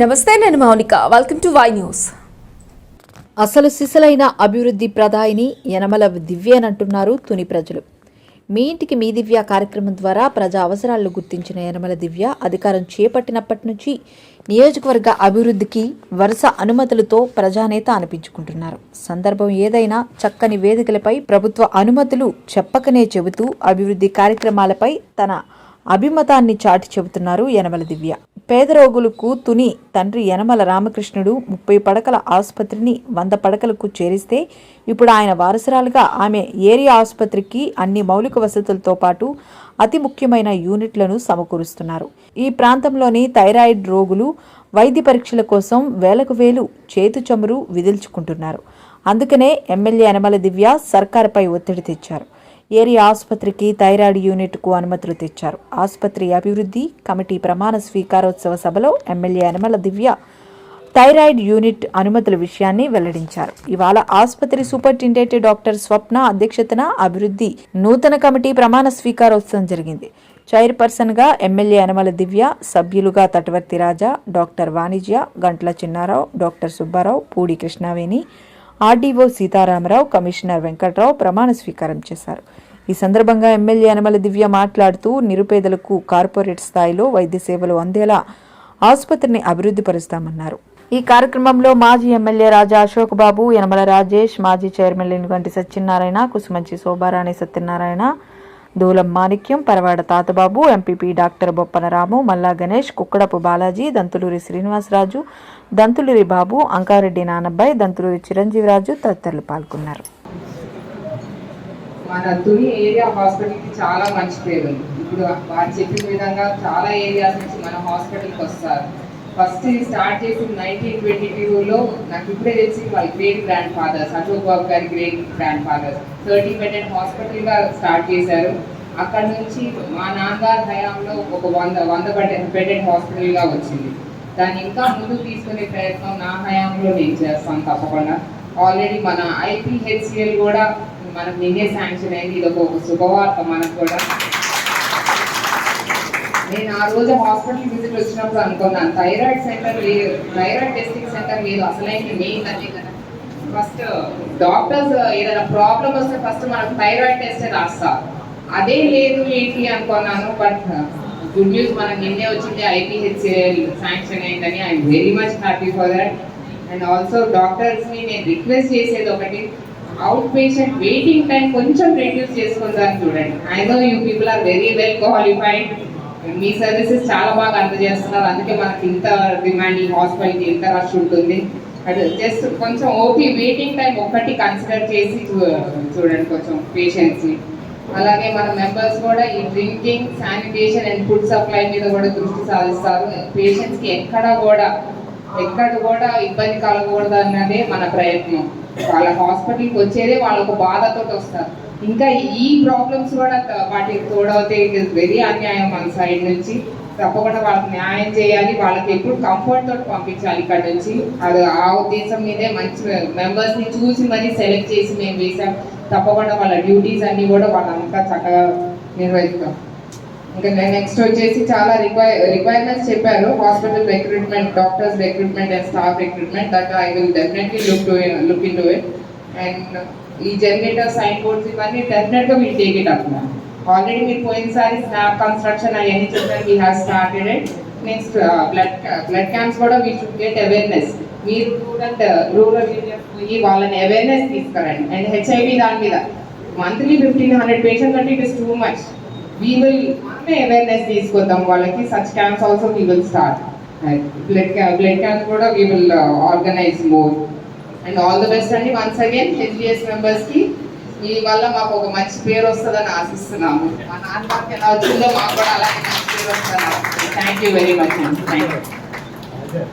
నమస్తే నేను Mounika. Welcome to Y News అసలు సిసలైన అభివృద్ధి ప్రదాయిని యనమల దివ్యేనంటున్నారు తుని ప్రజలు. మీ ఇంటికి మీ దివ్య కార్యక్రమం ద్వారా ప్రజా అవసరాలను గుర్తించిన యనమల దివ్య అధికారం చేపట్టినప్పటి నుంచి నియోజకవర్గ అభివృద్ధికి వరుస అనుమతులతో ప్రజానేత అనిపించుకుంటున్నారు. సందర్భం ఏదైనా చక్కని వేదికలపై ప్రభుత్వ అనుమతులు చెప్పకనే చెబుతూ అభివృద్ధి కార్యక్రమాలపై తన అభిమతాన్ని చాటి చెబుతున్నారు యనమల దివ్య. పేద రోగులకు తుని తండ్రి యనమల రామకృష్ణుడు ముప్పై పడకల ఆసుపత్రిని వంద పడకలకు చేరిస్తే ఇప్పుడు ఆయన వారసురాలుగా ఆమె ఏరియా ఆసుపత్రికి అన్ని మౌలిక వసతులతో పాటు అతి ముఖ్యమైన యూనిట్లను సమకూరుస్తున్నారు. ఈ ప్రాంతంలోని థైరాయిడ్ రోగులు వైద్య పరీక్షల కోసం వేలకు వేలు చేతు చమురు విదిల్చుకుంటున్నారు. అందుకనే ఎమ్మెల్యే యనమల దివ్య సర్కారుపై ఒత్తిడి తెచ్చారు. ఏరియా ఆసుపత్రికి థైరాయిడ్ యూనిట్కు అనుమతులు తెచ్చారు. ఆసుపత్రి అభివృద్ధి కమిటీ ప్రమాణ స్వీకారోత్సవ సభలో MLA Yanamala Divya thyroid unit అనుమతుల విషయాన్ని వెల్లడించారు. ఇవాళ ఆసుపత్రి సూపరింటెండెంట్ డాక్టర్ స్వప్న అధ్యక్షతన అభివృద్ధి నూతన కమిటీ ప్రమాణ స్వీకారోత్సవం జరిగింది. చైర్పర్సన్గా ఎమ్మెల్యే యనమల దివ్య సభ్యులుగా తటవర్తి రాజా డాక్టర్ వాణిజ్య Gantla Chinnarao doctor Subbarao Pudi Krishnaveni RDO Sitaramarao commissioner Venkatrao ప్రమాణ స్వీకారం చేశారు. ఈ సందర్భంగా ఎమ్మెల్యే యనమల దివ్య మాట్లాడుతూ నిరుపేదలకు కార్పొరేట్ స్థాయిలో వైద్య సేవలు అందేలా ఆసుపత్రిని అభివృద్ధి పరుస్తామన్నారు. ఈ కార్యక్రమంలో మాజీ ఎమ్మెల్యే రాజా అశోక్ బాబు యనమల రాజేష్ మాజీ chairman Lenugunti Satyanarayana Kusumanchi Shobharani Satyanarayana Dulam Manikyam Paravada Tatababu MPP doctor Boppanaramu Malla Ganesh Kukkadapu Balaji Dantuluri Srinivasaraju Dantuluri బాబు అంకారెడ్డి నానబ్బాయి దంతులూరి చిరంజీవిరాజు తదితరులు పాల్గొన్నారు. మన తుని ఏరియా హాస్పిటల్కి చాలా మంచి పేరు. ఉంది ఇప్పుడు వారు చెప్పిన విధంగా చాలా ఏరియాస్ నుంచి మన హాస్పిటల్కి వస్తారు. ఫస్ట్ ఇది స్టార్ట్ చేసి నైన్టీన్ ట్వంటీ టూలో నాకు ఇప్పుడే తెలిసి వాళ్ళ great grand fathers. Ashok Babu గారి great grand fathers. Thirty bedded హాస్పిటల్గా స్టార్ట్ చేశారు. అక్కడ నుంచి మా నాన్నగారి హయాంలో ఒక వంద వంద బెడెడ్ బెడెడ్ హాస్పిటల్గా వచ్చింది. దాన్ని ఇంకా ముందుకు తీసుకునే ప్రయత్నం నా హయాంలో నేను చేస్తాను తప్పకుండా. ఆల్రెడీ మన ఐపీహెచ్సిఎల్ కూడా మనకు నిన్నే శాంక్షన్ అయింది. ఇది ఒక శుభవార్త మనకు కూడా. నేను ఆ రోజు హాస్పిటల్ విజిట్ వచ్చినప్పుడు అనుకున్నాను. థైరాయిడ్ సెంటర్ లేదు థైరాయిడ్ టెస్టింగ్ సెంటర్ లేదు అసలైన మెయిన్ అదే కదా. ఫస్ట్ డాక్టర్స్ ఏదైనా ప్రాబ్లం వస్తే ఫస్ట్ మనకు థైరాయిడ్ టెస్ట్ రాస్తారు అదే లేదు ఏంటి అనుకున్నాను బట్ గుడ్ న్యూస్ మనకు నిన్నే వచ్చింది ఐపీహెచ్ఏఎల్ శాంక్షన్ అయిందని. I'm very much happy for that and also డాక్టర్స్ని నేను రిక్వెస్ట్ చేసేది ఒకటి అవుట్ పేషెంట్ వెయిటింగ్ టైం కొంచెం రెడ్యూస్ చేసుకుందాం చూడండి. I know you people are very well qualified me services చాలా బాగా అందజేస్తున్నారు. అందుకే మనకి ఇంత డిమాండ్ ఈ హాస్పిటల్కి ఇంత రష్ ఉంటుంది. అది జస్ట్ కొంచెం ఓపీ వెయిటింగ్ టైం ఒక్కటి కన్సిడర్ చేసి చూడండి కొంచెం పేషెంట్స్ని అలాగే మన మెంబర్స్ కూడా ఈ drinking sanitation and food supply మీద కూడా దృష్టి సాధిస్తారు. పేషెంట్స్కి ఎక్కడ కూడా ఎక్కడ కూడా ఇబ్బంది కలగకూడదు అన్నదే మన ప్రయత్నం. వాళ్ళ హాస్పిటల్కి వచ్చేదే వాళ్ళకు బాధతో వస్తారు. ఇంకా ఈ ప్రాబ్లమ్స్ కూడా వాటికి తోడవుతే ఇట్ ఇస్ వెరీ అన్యాయం మన సైడ్ నుంచి. తప్పకుండా వాళ్ళకి న్యాయం చేయాలి వాళ్ళకి ఎప్పుడు కంఫర్ట్ తోటి పంపించాలి ఇక్కడ నుంచి. అది ఆ ఉద్దేశం మీదే మంచి మెంబర్స్ని చూసి మరీ సెలెక్ట్ చేసి మేము వేసాం తప్పకుండా వాళ్ళ డ్యూటీస్ అన్ని కూడా వాళ్ళంతా చక్కగా నిర్వహిస్తాం. ఇంకా నెక్స్ట్ వచ్చేసి చాలా రిక్వైర్ రిక్వైర్మెంట్స్ చెప్పారు. Hospital recruitment doctors recruitment and staff recruitment that I will definitely look to look into it and ఈ జనరేటర్ సైన్ బోర్డ్స్ ఇవన్నీ డెఫినెట్గా will take it up already మీరు పోయినసారి స్నాప్ కన్స్ట్రక్షన్ అవన్నీ చెప్పారు we have started it next blood blood camps కూడా we should get awareness మీరు student rural areas పోయి వాళ్ళని అవేర్నెస్ తీసుకురండి. అండ్ హెచ్ఐవి దాని మీద మంత్లీ ఫిఫ్టీన్ హండ్రెడ్ పేషెంట్స్ అంటే it is too much we will మనమే అవేర్నెస్ తీసుకొద్దాం. వాళ్ళకి such camps also we will start blood blood camps కూడా we will organise more and all the best అండి. Once again HDS మెంబర్స్కి మీ వల్ల మాకు ఒక మంచి పేరు వస్తుందని ఆశిస్తున్నాము. మా నాన్నకి ఎలా వచ్చిందో మాకు కూడా అలాగే మంచి పేరు వస్తుంది థ్యాంక్ యూ వెరీ మచ్ అండి థ్యాంక్ యూ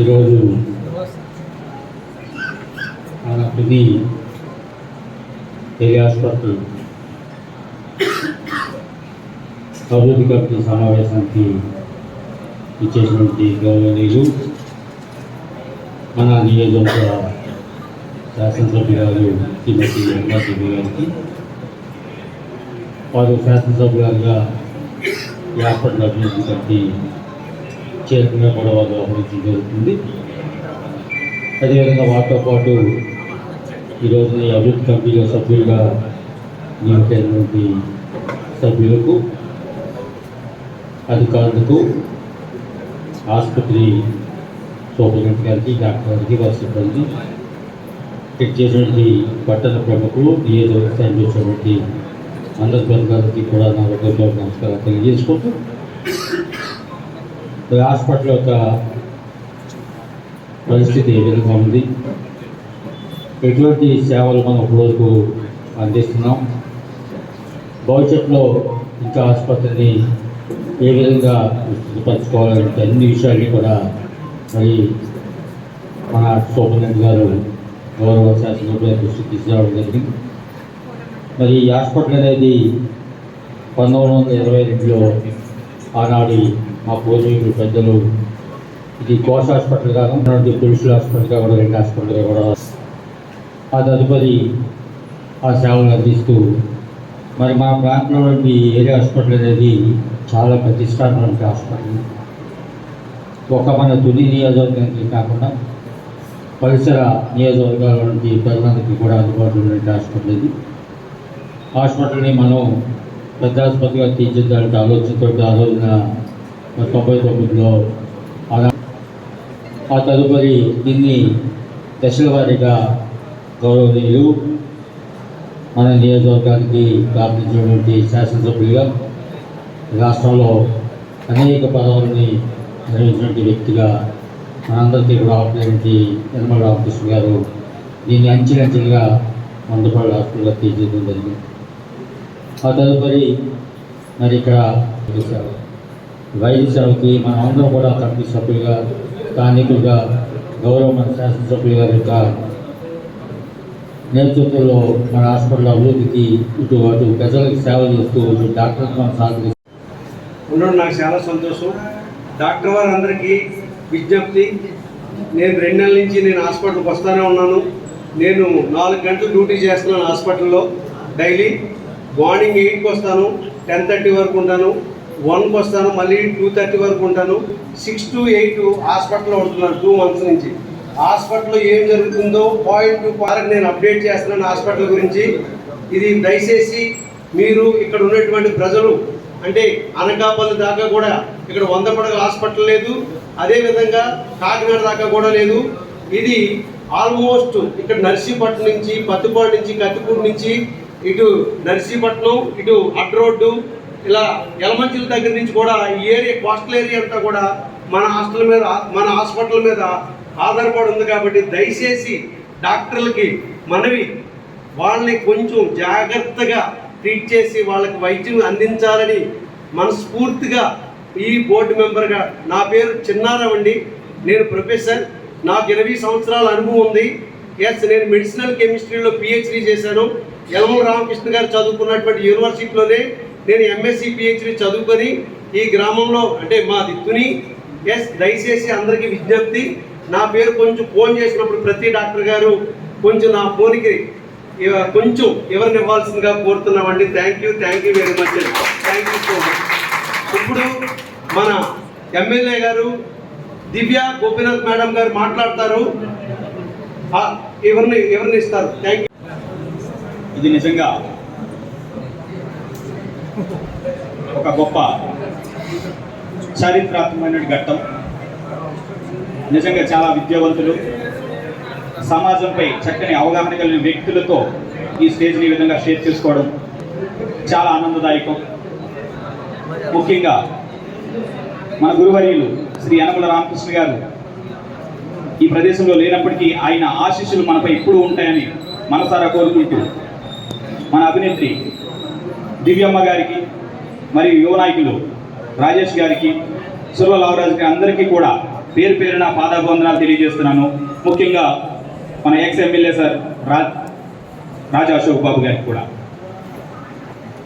ఈరోజు మన తుది ఏరియా హాస్పిటల్ అభివృద్ధి కమిటీ సమావేశానికి ఇచ్చేసినటువంటి గౌరవనీయులు మన నియోజకవర్గ శాసనసభ్యురాలు శ్రీమతి వెంకటదేవి గారికి వారు శాసనసభ్యులుగా ఈ హాస్పిటల్ అభివృద్ధి కమిటీ చైర్మన్గా కూడా వారు అభివృద్ధి జరుగుతుంది. అదేవిధంగా వారితో పాటు ఈరోజు ఈ అభివృద్ధి కమిటీలో సభ్యులుగా నియమితైనటువంటి సభ్యులకు అధికారులకు ఆసుపత్రి సూపరింటెండెంట్ గారికి డాక్టర్ గారికి వారి సిబ్బంది ఇక్కడ చేసినటువంటి పట్టణ ప్రముఖులు నియోజకవర్గ స్థాయిలో వచ్చినటువంటి అందరి ప్రజలకి కూడా నా హృదయపూర్వక నమస్కారం తెలియజేసుకుంటూ హాస్పిటల్ యొక్క పరిస్థితి ఏ విధంగా ఉంది? ఎటువంటి సేవలు మనం ఇప్పటివరకు అందిస్తున్నాం? భవిష్యత్తులో ఇంకా ఆసుపత్రిని ఏ విధంగా విస్తృతపరచుకోవాలంటే అన్ని విషయాల్ని కూడా మరి మన సూపరింటెండెంట్ గారు గౌరవ శాసనసభ్యుల దృష్టికి తీసుకురావడం జరిగింది మరి ఈ హాస్పిటల్ అనేది పంతొమ్మిది వందల ఇరవై రెండులో ఆనాడి మా పూర్వీకులు పెద్దలు. ఇది కోశ హాస్పిటల్గా ఉన్నటువంటి పురుషుల హాస్పిటల్గా కూడా రెండు హాస్పిటల్గా కూడా. ఆ తదుపరి ఆ సేవలు అందిస్తూ మరి మా ప్రాంతంలో ఏరియా హాస్పిటల్ అనేది చాలా ప్రతిష్టాత్మక హాస్పిటల్. ఒక మన తుని నియోజకవర్గానికి కాకుండా పరిసర నియోజకవర్గాల నుంచి ప్రజలందరికీ కూడా అందుబాటులో ఉండే హాస్పిటల్ ఇది. హాస్పిటల్ని మనం పెద్ద ఆసుపత్రిగా తీర్చిదిద్దాలంటే ఆలోచనతో ఆ రోజున తొంభై తొమ్మిదిలో అలా ఆ తదుపరి దీన్ని దశల వారీగా గౌరవనీయులు మన నియోజకవర్గానికి ప్రార్థించినటువంటి శాసనసభ్యులుగా రాష్ట్రంలో అనేక పదవుల్ని నిర్వహించినటువంటి వ్యక్తిగా మనందరికీ కూడా ఆపలేని యనమల రామకృష్ణ గారు దీన్ని అంచెలంచెలుగా మందుపాడు హాస్పిటల్లో తీర్చిదం జరిగింది. ఆ తదుపరి మరి ఇక్కడ సేవ. వైద్య సేవకి మన అందరం కూడా కమిటీ సభ్యులుగా స్థానికులుగా గౌరవ మన శాసనసభ్యులు గారి యొక్క నేతృత్వంలో మన హాస్పిటల్ అభివృద్ధికి ఇటు అటు ప్రజలకు సేవ చేస్తూ ఇటు డాక్టర్కి మనం సహకరిస్తూ ఉండడం నాకు చాలా సంతోషం. డాక్టర్ వారందరికీ విజ్ఞప్తి. నేను రెండు నెలల నుంచి నేను హాస్పిటల్కి వస్తూనే ఉన్నాను. నేను నాలుగు గంటలు డ్యూటీ చేస్తున్నాను హాస్పిటల్లో. డైలీ మార్నింగ్ ఎయిట్కి వస్తాను టెన్ థర్టీ వరకు ఉంటాను వన్కి వస్తాను మళ్ళీ టూ థర్టీ వరకు ఉంటాను. సిక్స్ టు ఎయిట్ హాస్పిటల్లో ఉంటున్నాను టూ మంత్స్ నుంచి. హాస్పిటల్లో ఏం జరుగుతుందో పాయింట్ టు పాయింట్ నేను అప్డేట్ చేస్తున్నాను హాస్పిటల్ గురించి. ఇది దయచేసి మీరు ఇక్కడ ఉన్నటువంటి ప్రజలు అంటే అనకాపల్లి దాకా కూడా ఇక్కడ వంద పడగల హాస్పిటల్ లేదు. అదేవిధంగా కాకినాడ దాకా కూడా లేదు. ఇది ఆల్మోస్ట్ ఇక్కడ నర్సీపట్నం నుంచి పత్తిపాడు నుంచి కత్తిపూడి నుంచి ఇటు నర్సీపట్నం ఇటు అడ్ రోడ్డు ఇలా ఎలమంచుల దగ్గర నుంచి కూడా ఈ ఏరియా కోస్టల్ ఏరియా అంతా కూడా మన హాస్టల్ మీద మన హాస్పిటల్ మీద ఆధారపడి ఉంది కాబట్టి దయచేసి డాక్టర్లకి మనవి వాళ్ళని కొంచెం జాగ్రత్తగా ట్రీట్ చేసి వాళ్ళకి వైద్యం అందించాలని మనస్ఫూర్తిగా ఈ బోర్డు మెంబర్గా నా పేరు చిన్నారావండి. నేను ప్రొఫెసర్. నాకు ఇరవై సంవత్సరాల అనుభవం ఉంది. ఎస్ నేను మెడిసినల్ కెమిస్ట్రీలో పిహెచ్డీ చేశాను. యలమల రామకృష్ణ గారు చదువుకున్నటువంటి యూనివర్సిటీలోనే నేను ఎంఎస్సి పిహెచ్డీ చదువుకొని ఈ గ్రామంలో అంటే మాది తుని. ఎస్ దయచేసి అందరికీ విజ్ఞప్తి. నా పేరు కొంచెం ఫోన్ చేసినప్పుడు ప్రతి డాక్టర్ గారు కొంచెం నా ఫోన్కి కొంచెం ఎవరిని ఇవ్వాల్సిందిగా కోరుతున్నామండి. Thank you thank you very much thank you so much. ఇప్పుడు మన ఎమ్మెల్యే గారు దివ్య గోపీనాథ్ మేడం గారు మాట్లాడతారు. ఎవరిని ఎవరిని ఇస్తారు? థ్యాంక్ యూ ఇది నిజంగా ఒక గొప్ప చారిత్రాత్మకమైన ఘట్టం. నిజంగా చాలా విద్యావంతులు సమాజంపై చక్కని అవగాహన కలిగిన వ్యక్తులతో ఈ స్టేజ్ని ఈ విధంగా షేర్ చేసుకోవడం చాలా ఆనందదాయకం. ముఖ్యంగా మన గురువర్యులు శ్రీ యనమల రామకృష్ణ గారు. ఈ ప్రదేశంలో లేనప్పటికీ ఆయన ఆశీస్సులు మనపై ఎప్పుడూ ఉంటాయని మనసారా కోరుకుంటూ మన అభినేత్రి దివ్యమ్మ గారికి మరియు యువ నాయకులు రాజేష్ గారికి సుర్వ లావరాజు గారి అందరికీ కూడా పేరు పేరున పాదాభివందనాలు తెలియజేస్తున్నాను. ముఖ్యంగా మన ఎక్స్ ఎమ్మెల్యే సార్ రా రాజా అశోక్ బాబు గారికి కూడా.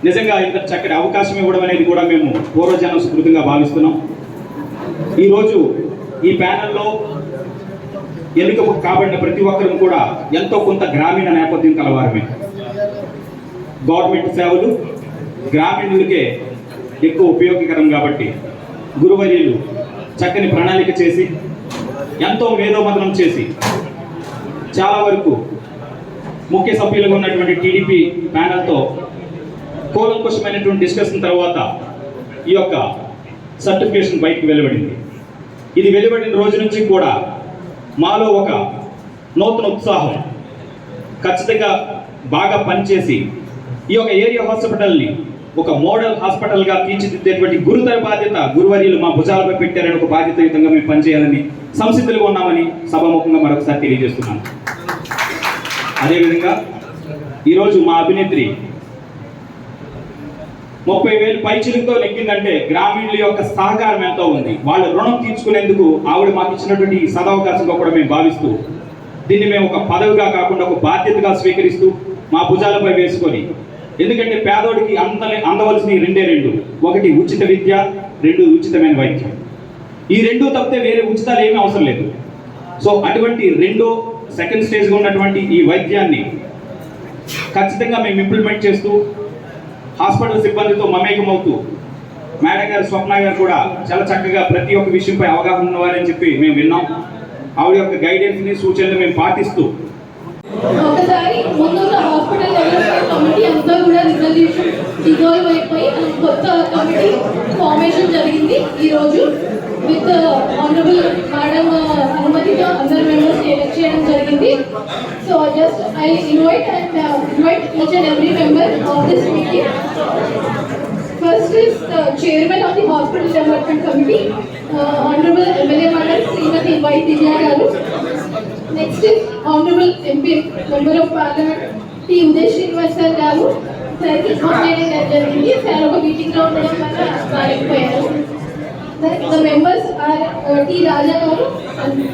నిజంగా ఇంత చక్కటి అవకాశం ఇవ్వడం అనేది కూడా మేము పూర్వజన స్మృతిగా భావిస్తున్నాం. ఈరోజు ఈ ప్యానెల్లో ఎన్నిక కాబడిన ప్రతి ఒక్కరం కూడా ఎంతో కొంత గ్రామీణ నేపథ్యం కలవారమే. గవర్నమెంట్ సేవలు గ్రామీణులకే ఎక్కువ ఉపయోగకరం కాబట్టి గురువర్యులు చక్కని ప్రణాళిక చేసి ఎంతో మేధోమతనం చేసి చాలా వరకు ముఖ్య సభ్యులుగా ఉన్నటువంటి టీడీపీ ప్యానల్తో కూలంకుషమైనటువంటి డిస్కషన్ తర్వాత ఈ యొక్క సర్టిఫికేషన్ బయటకు వెలువడింది. ఇది వెలువడిన రోజు నుంచి కూడా మాలో ఒక నూతన ఉత్సాహం ఖచ్చితంగా బాగా పనిచేసి ఈ యొక్క ఏరియా హాస్పిటల్ని ఒక మోడల్ హాస్పిటల్గా తీర్చిదిద్దేటువంటి గురుతర బాధ్యత గురువర్యులు మా భుజాలపై పెట్టారని ఒక బాధ్యతయుతంగా మేము పనిచేయాలని సంసిద్ధులుగా ఉన్నామని సభాముఖంగా మరొకసారి తెలియజేస్తున్నాను. అదేవిధంగా ఈరోజు మా అభినేత్రి ముప్పై వేలు పైచిలుతో నెగ్గిందంటే గ్రామీణుల యొక్క సహకారం ఎంతో ఉంది. వాళ్ళ రుణం తీర్చుకునేందుకు ఆవిడ మాకు ఇచ్చినటువంటి ఈ సదవకాశంగా కూడా మేము భావిస్తూ దీన్ని మేము ఒక పదవిగా కాకుండా ఒక బాధ్యతగా స్వీకరిస్తూ మా భుజాలపై వేసుకొని ఎందుకంటే పేదోడికి అంద అందవలసిన రెండే రెండు. ఒకటి ఉచిత విద్య రెండు ఉచితమైన వైద్యం. ఈ రెండు తప్పితే వేరే ఉచితాలు ఏమీ అవసరం లేదు. సో అటువంటి రెండో సెకండ్ స్టేజ్గా ఉన్నటువంటి ఈ వైద్యాన్ని ఖచ్చితంగా మేము ఇంప్లిమెంట్ చేస్తూ హాస్పిటల్ సిబ్బందితో మమేకమవుతూ మేడం గారు స్వప్న గారు కూడా చాలా చక్కగా ప్రతి ఒక్క విషయంపై అవగాహన ఉన్నవారని చెప్పి మేము విన్నాం. ఆవిడ యొక్క గైడెన్స్ని సూచనలు మేము పాటిస్తూ ఒకసారి ముందు హాస్పిటల్ కమిటీ అంతా కూడా రిజల్యూషన్ డిజాల్వ్ అయిపోయి కొత్త కమిటీ ఫార్మేషన్ జరిగింది. ఈ రోజు with uh, honourable madam uh, అనుమతితో అందరు మెంబర్స్ ఎలెక్ట్ చేయడం జరిగింది. So just I invite and invite each and every member of this meeting First is the chairman of the hospital development committee, uh, honorable MLA Madam Srimati Y. Divya Garu. Next is honorable MP, member of parliament, T. Uday Srinivas Garu. సార్కి inform చేయడం జరిగింది sir ఒక మీటింగ్లో ఉండడం వల్ల రాలేకపోయారు the members are T Raja garu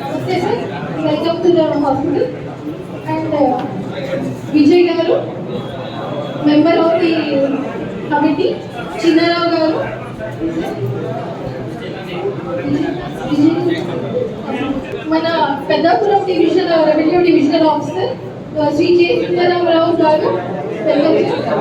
నమస్తే sir welcome to the hospital and Vijay garu member of the committee Chinnarao garu. మన Peddapuram division revenue divisional officer Shri J. Sundararao garu.